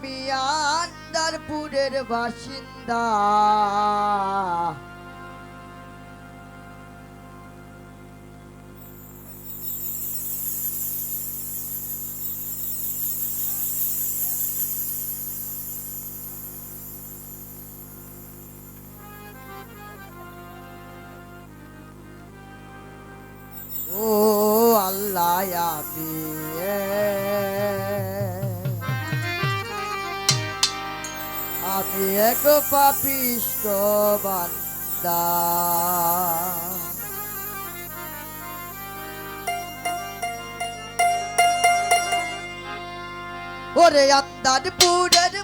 আমি আন্দারপুরের বাসিন্দা। ও আল্লাহ আমি এক পাপিষ্ট বান্দা। ওরে আন্দানপুরের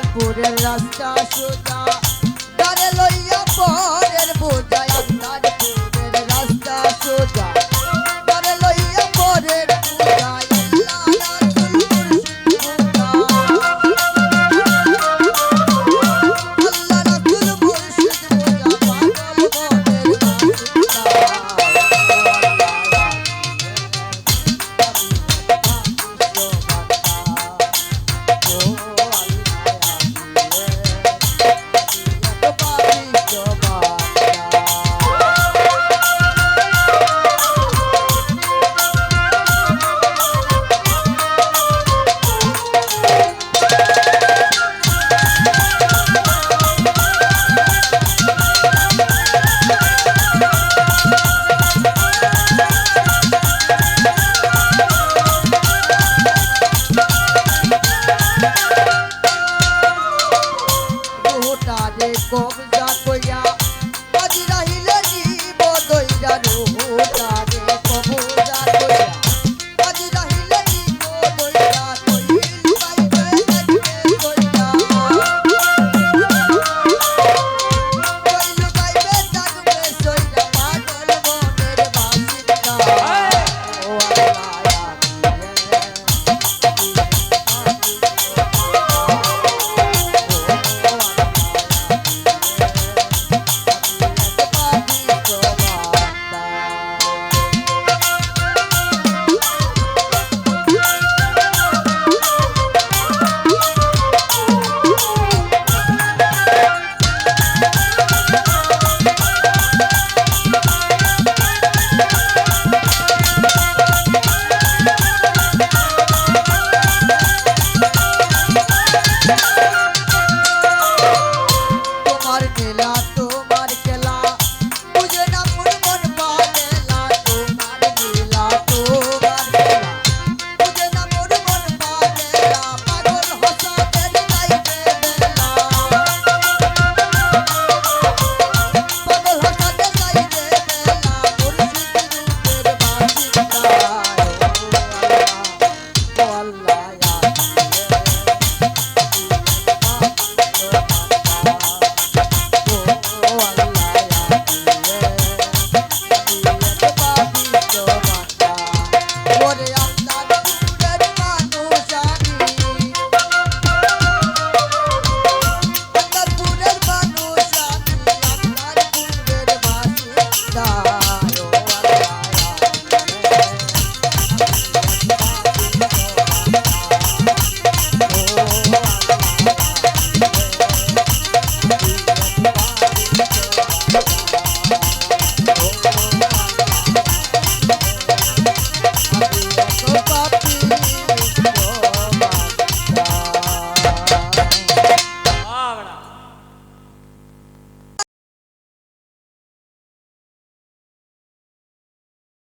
রাজাপুরের রাস্তা সুদা দারে লইয়া পর